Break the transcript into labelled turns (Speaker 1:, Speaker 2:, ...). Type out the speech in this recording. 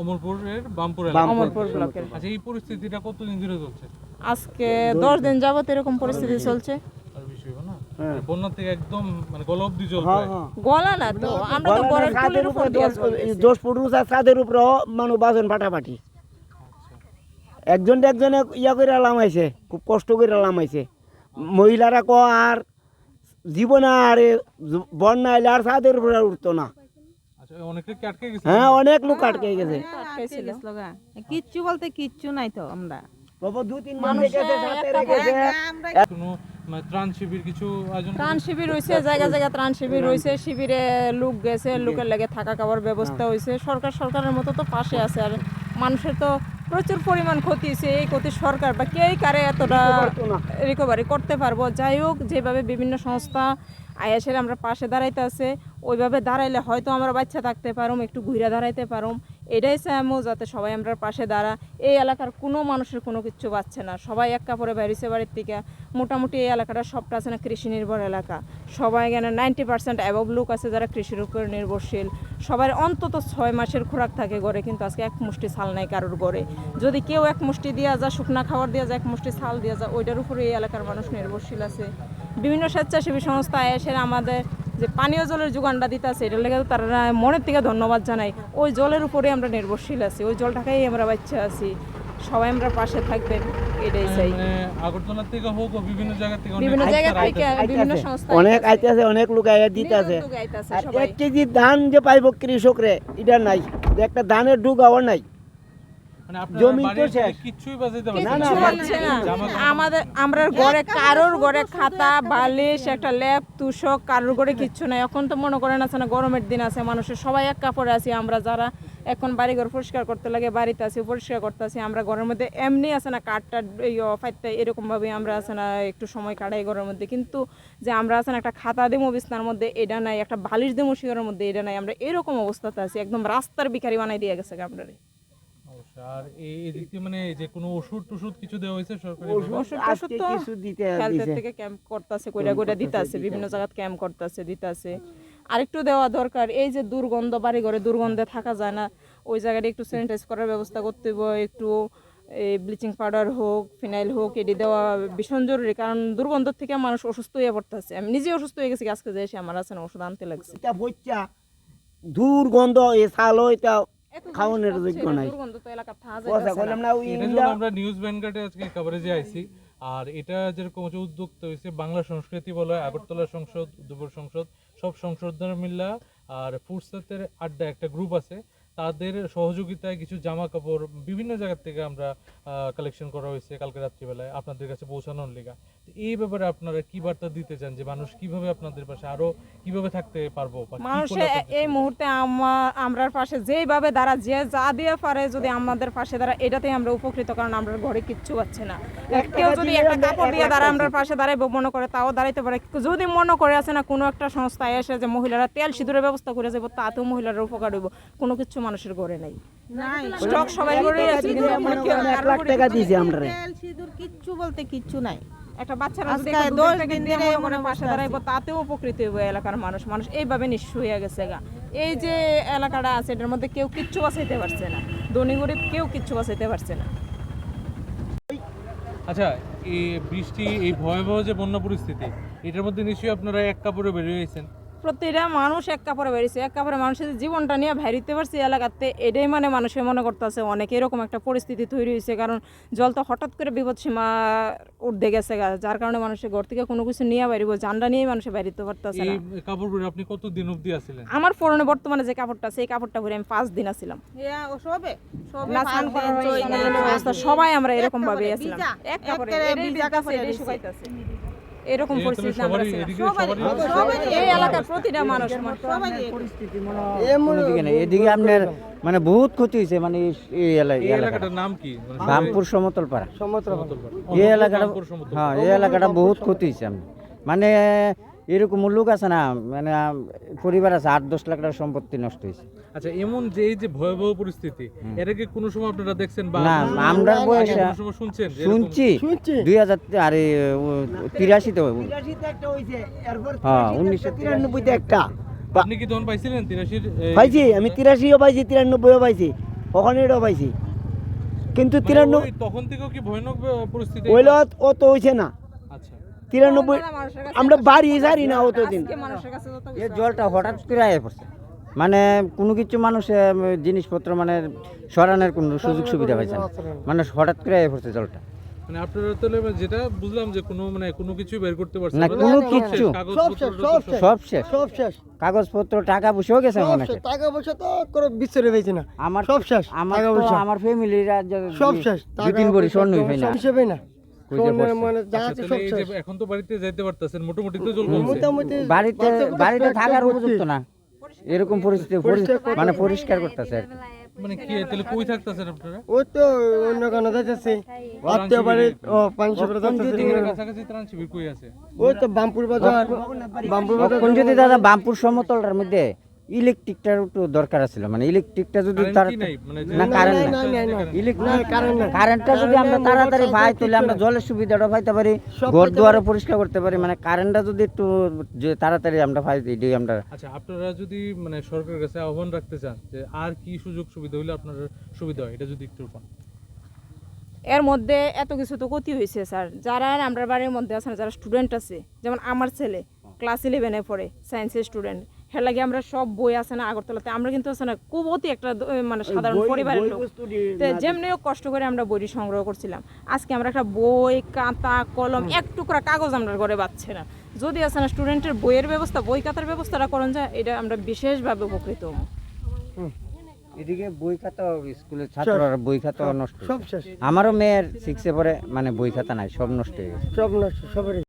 Speaker 1: অমরপুরের বামপুর
Speaker 2: অমরপুর ব্লকের।
Speaker 1: আচ্ছা এই পরিস্থিতিটা কতদিন ধরে চলছে?
Speaker 2: আজকে দশ দিন যাবত এরকম পরিস্থিতি চলছে।
Speaker 1: আর বিষয় না? বন্যা থেকে একদম মানে গলা অব্দি জল প্রায়।
Speaker 2: গলা না তো আমরা তো ঘরের
Speaker 3: ছাদের
Speaker 2: উপরে দিয়ে
Speaker 3: দশ
Speaker 2: জল দিছি।
Speaker 3: দশ ফুট উঁচা ছাদের উপরে মানুষ বাজন ফাটাফাটি। একজন একজনে ইয়া করে লামাইছে খুব কষ্ট করে লামাইছে মহিলারা ক আর জীবনে আর বন্যা এলে আর ছাদের উপরে উঠতো না। হ্যাঁ অনেক লোক আটকে গেছে।
Speaker 4: গা। কিচ্ছু বলতে কিচ্ছু নাই তো আমরা।
Speaker 3: বাবা দু তিন জন সাথে রেখেছে।
Speaker 1: কোনো মানে ত্রাণ শিবির কিছু
Speaker 2: ত্রাণ শিবির হয়েছে জায়গা জায়গা ত্রাণ শিবির হয়েছে শিবিরে। লোক গেছে লোকের লাগে থাকা খাওয়ার ব্যবস্থা হয়েছে সরকার সরকারের মতো তো পাশে আছে। আর মানুষের তো প্রচুর পরিমাণ ক্ষতি হয়েছে এই ক্ষতি সরকার। বা কেই কারে এতটা রিকভারি করতে পারব? যাই হোক যেভাবে বিভিন্ন সংস্থা আয়াসের আমরা পাশে দাঁড়াইতে আছে। ওইভাবে দাঁড়াইলে হয়তো আমরা বাচ্চা থাকতে পারুম, একটু ঘুরে দাঁড়াইতে পারুম। এটাই চাইমো যাতে সবাই আমরা পাশে দাঁড়া। এই এলাকার কোনো মানুষের কোনো কিচ্ছু পাচ্ছে না। সবাই এক কাপড়ে বেরিয়েছে বাড়ির থেকে। মোটামুটি এই এলাকাটা সবটা আছে না কৃষি নির্ভর এলাকা। সবাই এখানে নাইনটি পার্সেন্ট অ্যাবভ লোক আছে যারা কৃষির উপর নির্ভরশীল। সবার অন্তত ছয় মাসের খোরাক থাকে ঘরে, কিন্তু আজকে এক মুষ্টি ছাল নাই কারোর ঘরে। যদি কেউ এক মুষ্টি দেওয়া যায়, শুকনা খাবার দেওয়া যায়, এক মুষ্টি ছাল দেওয়া যায়, ওইটার উপরে এই এলাকার মানুষ নির্ভরশীল আছে। বিভিন্ন স্বেচ্ছাসেবী সংস্থা এসে আমাদের যে পানীয় জলের যোগানটা দিতে আছে এটার লেগে তারা মনের থেকে ধন্যবাদ জানাই। ওই জলের উপরে আমরা নির্ভরশীল আছি ওই জলটাকেই আমরা বাচ্চা আছি। সবাই আমরা পাশে থাকবেন এটাই চাই।
Speaker 1: মানে আগরতলা থেকে হোক ও বিভিন্ন জায়গা থেকে অনেক
Speaker 2: বিভিন্ন জায়গা থেকে বিভিন্ন সংস্থা
Speaker 3: অনেক আইতেছে। অনেক লোক আইয়া দিতেছে। আর
Speaker 2: সবাই।
Speaker 3: এক কেজি ধান যে পাইব কৃষকরে এটা নাই। যে একটা ধানের ডুগাও নাই। জমি তো শেষ।
Speaker 1: কিচ্ছুই বাজাইতে
Speaker 3: না, না,
Speaker 2: কিছু
Speaker 1: না
Speaker 2: হচ্ছে না।
Speaker 1: জামা
Speaker 2: আমাদের আমরা ঘরে কারোর ঘরে খাতা বালিশ একটা ল্যাপ তুষক কারোর ঘরে কিচ্ছু নাই। এখন তো মনে করেন আছে না গরমের দিন আছে মানুষের সবাই এক কাপড়ে আছি। আমরা যারা এখন বাড়ি ঘর পরিষ্কার করতে লাগে বাড়িতে আছি পরিষ্কার করতে আছি আমরা ঘরের মধ্যে এমনি আছে না কাঠটা এরকম ভাবে আমরা আছে না একটু সময় কাটাই ঘরের মধ্যে। কিন্তু যে আমরা আছে না একটা খাতা দেবো বিছনার মধ্যে এটা নাই একটা বালিশ দেবো শিওরের মধ্যে এটা নাই। আমরা এরকম অবস্থাতে আছি একদম রাস্তার বিকারি বানাই দিয়ে গেছে আপনার।
Speaker 1: আর এই এদিক মানে যে কোনো ওষুধ টষুধ কিছু দেওয়া হয়েছে সরকারি
Speaker 3: ওষুধ
Speaker 2: টষুধ তো
Speaker 3: কিছু দিতে
Speaker 2: হেলথের থেকে ক্যাম্প করতেছে কইরা কইরা দিতেছে বিভিন্ন জায়গায় ক্যাম্প করতেছে দিতেছে। আরেকটু দেওয়া দরকার এই যে দুর্গন্ধ বাড়ি ঘরে দুর্গন্ধে থাকা যায় না ওই জায়গাটা একটু স্যানিটাইজ করার ব্যবস্থা করতে হবে একটু এই ব্লিচিং পাউডার হোক ফিনাইল হোক এটি দেওয়া ভীষণ জরুরি কারণ দুর্গন্ধ থেকে মানুষ অসুস্থ হয়ে পড়তেছে। আমি নিজে অসুস্থ হয়ে গেছি আজকে যে এসে আমার আছে না ওষুধ আনতে লাগছে।
Speaker 3: দুর্গন্ধ এ সালো এটা খাওয়ানোর যোগ্য নাই। কথা কইলাম না। ওই
Speaker 1: আমরা নিউজ আজকে কভারেজে আইছি। আর এটা যেরকম হচ্ছে উদ্যোক্তা হয়েছে বাংলা সংস্কৃতি বলে আগরতলা সংসদ দুপুর সংসদ সব সংসদের মিল্লা আর ফুরসাতের আড্ডা একটা গ্রুপ আছে। তাদের সহযোগিতায় কিছু জামা কাপড় বিভিন্ন জায়গা থেকে আমরা কালেকশন করা হয়েছে কালকে রাত্রিবেলায়। আপনাদের কাছে পৌঁছানোর লেগা। এই ব্যাপারে আপনারা কি বার্তা দিতে চান যে মানুষ কীভাবে আপনাদের পাশে আরও কীভাবে থাকতে পারব
Speaker 2: মানুষে এই মুহূর্তে আমরার পাশে যেইভাবে দাঁড়া যে যা দিয়ে পারে যদি আমাদের পাশে দাঁড়া এটাতেই আমরা উপকৃত কারণ আমরা ঘরে কিচ্ছু পাচ্ছে না। কেউ যদি একটা কাপড় দিয়ে দাঁড়া আমরা পাশে দাঁড়াইবো মনে করে তাও দাঁড়াইতে পারে। যদি মনে করে আছে না কোনো একটা সংস্থা এসে যে মহিলারা তেল সিঁদুরের ব্যবস্থা করে যাব তাতেও মহিলারা উপকার হইব। কোনো কিছু মানুষের ঘরে নাই। স্টক সবাই ঘরে আছে কিন্তু আমরা
Speaker 4: সিঁদুর কিচ্ছু বলতে কিচ্ছু নাই।
Speaker 2: একটা বাচ্চারা যদি একটা দুধের প্যাকেট দিয়ে মনে পাশে দাঁড়াইবো তাতেও উপকৃত হইব এলাকার মানুষ। মানুষ এইভাবে নিঃস্ব হয়ে গেছে গা। এই যে এলাকাটা আছে এটার মধ্যে কেউ কিচ্ছু বাঁচাইতে পারছে না। ধনী গরিব কেউ কিচ্ছু বাঁচাইতে পারছে না।
Speaker 1: আচ্ছা এই বৃষ্টি এই ভয়াবহ যে বন্যা পরিস্থিতি এটার মধ্যে নিশ্চয়ই আপনারা এক কাপড়ে বেরিয়ে গেছেন
Speaker 2: প্রতিটা মানুষ এক কাপড়ে বেরিয়েছে এক কাপড়ে মানুষের জীবনটা নিয়ে বেরিতে পারছে এলাকাতে। এটাই মানে মানুষের মনে করতেছে অনেক এরকম একটা পরিস্থিতি তৈরি হয়েছে কারণ জল তো হঠাৎ করে বিপদ সীমা উঠে গেছে যার কারণে মানুষের ঘর থেকে কোনো কিছু নিয়ে বেরিব জানটা নিয়েই মানুষের বেরিতে পারতেছে
Speaker 1: এই
Speaker 2: না
Speaker 1: কাপড় আপনি কত দিন অবধি আছিলেন?
Speaker 2: আমার ফোরনে বর্তমানে যে কাপড়টা আছে এই কাপড়টা পরে আমি পাঁচ দিন আছিলাম। সবাই আমরা এরকম ভাবে আছিলাম। এক কাপড়ে। শুকাইতাছে। এরকম পরিস্থিতি আমরা এই এলাকার প্রতিটা মানুষ
Speaker 5: পরিস্থিতি এদিকে আপনার মানে বহুত ক্ষতি হয়েছে মানে এই- এই এলা-
Speaker 1: এই
Speaker 5: এই এলাকাটা।
Speaker 1: এলাকাটার নাম কি? মানে
Speaker 5: রামপুর সমতল পাড়া
Speaker 1: সমতল
Speaker 5: এই এলাকাটা হ্যাঁ এই এলাকাটা বহুত ক্ষতি হয়েছে আমি মানে এরকম লোক আছে না মানে পরিবার আছে আট দশ লাখ টাকার সম্পত্তি নষ্ট হয়েছে।
Speaker 1: আচ্ছা এমন যে এই যে ভয়াবহ পরিস্থিতি এটা কি কোনো সময় আপনারা দেখছেন বা
Speaker 5: না, আমরা বয়সে-
Speaker 1: শুনছেন
Speaker 5: শুনছি। দুই হাজার আরে তিরাশিতে
Speaker 3: তিরাশিতে একটা হইছে এরপর
Speaker 5: হ্যাঁ, উনিশশো
Speaker 3: তিরানব্বইতে একটা।
Speaker 1: আপনি কি তখন পাইছিলেন তিরাশির
Speaker 3: পাইছি আমি তিরাশিও পাইছি তিরানব্বইও পাইছি পাইছি। কিন্তু
Speaker 1: মানে
Speaker 3: তিরানব্বই
Speaker 1: তখন থেকেও কি ভয়ানক পরিস্থিতি?
Speaker 3: ওইলে ও তো হয়েছে না।
Speaker 1: আচ্ছা।
Speaker 3: তিরানব্বই আমরা বাড়ি যাই না অতদিন।
Speaker 5: জলটা হঠাৎ করে আয়ে পড়ছে। মানে কোনো কিছু মানুষ জিনিসপত্র মানে সরানোর কোনো সুযোগ সুবিধা পাইছে না। মানুষ হঠাৎ করে আয়ে পড়ছে জলটা।
Speaker 1: মানে আপনারা তাহলে যেটা বুঝলাম যে কোনো মানে কোনো কিছু বের করতে পারছেন
Speaker 5: না,
Speaker 1: না,
Speaker 5: কোনো
Speaker 1: সব কাগজপত্র
Speaker 6: সব শেষ, সব
Speaker 1: সব-
Speaker 5: সব শেষ।
Speaker 6: সব শেষ।
Speaker 5: কাগজপত্র টাকা পয়সাও গেছে
Speaker 6: টাকা পয়সা তো না।
Speaker 5: আমার
Speaker 6: সব শেষ
Speaker 5: আমার আমার ফ্যামিলির
Speaker 6: সব শেষ
Speaker 5: দুই তিন ভরি স্বর্ণই না।
Speaker 6: মানে সব
Speaker 1: এখন তো বাড়িতে যাইতে পারতেছেন মোটামুটি তো
Speaker 6: মোটামুটি
Speaker 5: বাড়িতে বাড়িতে থাকার উপযুক্ত না। এরকম পরিস্থিতি মানে পরিষ্কার করতেছে আর
Speaker 1: মানে কি তাহলে কই থাকতেছেন আপনারা?
Speaker 6: ওই তো অন্য কোনো যাচ্ছে আত্মীয় বাড়ি ও পাঁচশো করে
Speaker 1: কাছাকাছি ত্রাণ শিবির কই আছে?
Speaker 6: ওই তো বামপুর বাজার। বামপুর বাজার
Speaker 5: এখন যদি দাদা বামপুর সমতলটার মধ্যে। ইলেকট্রিকটার একটু দরকার ছিল মানে ইলেকট্রিকটা যদি তারা
Speaker 1: মানে
Speaker 5: না কারেন্ট
Speaker 6: না।
Speaker 5: কারেন্টটা যদি আমরা তাড়াতাড়ি পাই তাহলে আমরা জলের সুবিধাটা পাইতে পারি ঘর দুয়ারও পরিষ্কার করতে পারি মানে কারেন্টটা যদি একটু যে তাড়াতাড়ি আমরা পাই এটাই আমরা
Speaker 1: আচ্ছা আপনারা যদি মানে সরকারের কাছে আহ্বান রাখতে চান যে আর কি সুযোগ সুবিধা হইলে আপনার সুবিধা হয় এটা যদি একটু পান
Speaker 2: এর মধ্যে এত কিছু তো ক্ষতি হয়েছে স্যার। যারা আমরা বাড়ির মধ্যে আছে যারা স্টুডেন্ট আছে যেমন আমার ছেলে ক্লাস ইলেভেনে পড়ে সায়েন্সের স্টুডেন্ট হের লাগে আমরা সব বই আছে না আগরতলাতে। আমরা কিন্তু আছে না খুব অতি একটা মানে সাধারণ পরিবারের লোক। যেমনিও কষ্ট করে আমরা বইটি সংগ্রহ করছিলাম। আজকে আমরা একটা বই কাঁতা কলম এক টুকরা কাগজ আমরা ঘরে পাচ্ছে না। যদি আছে না স্টুডেন্টের বইয়ের ব্যবস্থা বই খাতার ব্যবস্থাটা করেন যায় এটা আমরা বিশেষভাবে উপকৃত হব।
Speaker 5: এদিকে বই খাতা স্কুলের ছাত্ররা বই খাতা নষ্ট
Speaker 6: সব শেষ।
Speaker 5: আমারও মেয়ের সিক্সে পরে মানে বই খাতা নাই সব নষ্ট হয়ে গেছে।
Speaker 6: সব নষ্ট সবারই।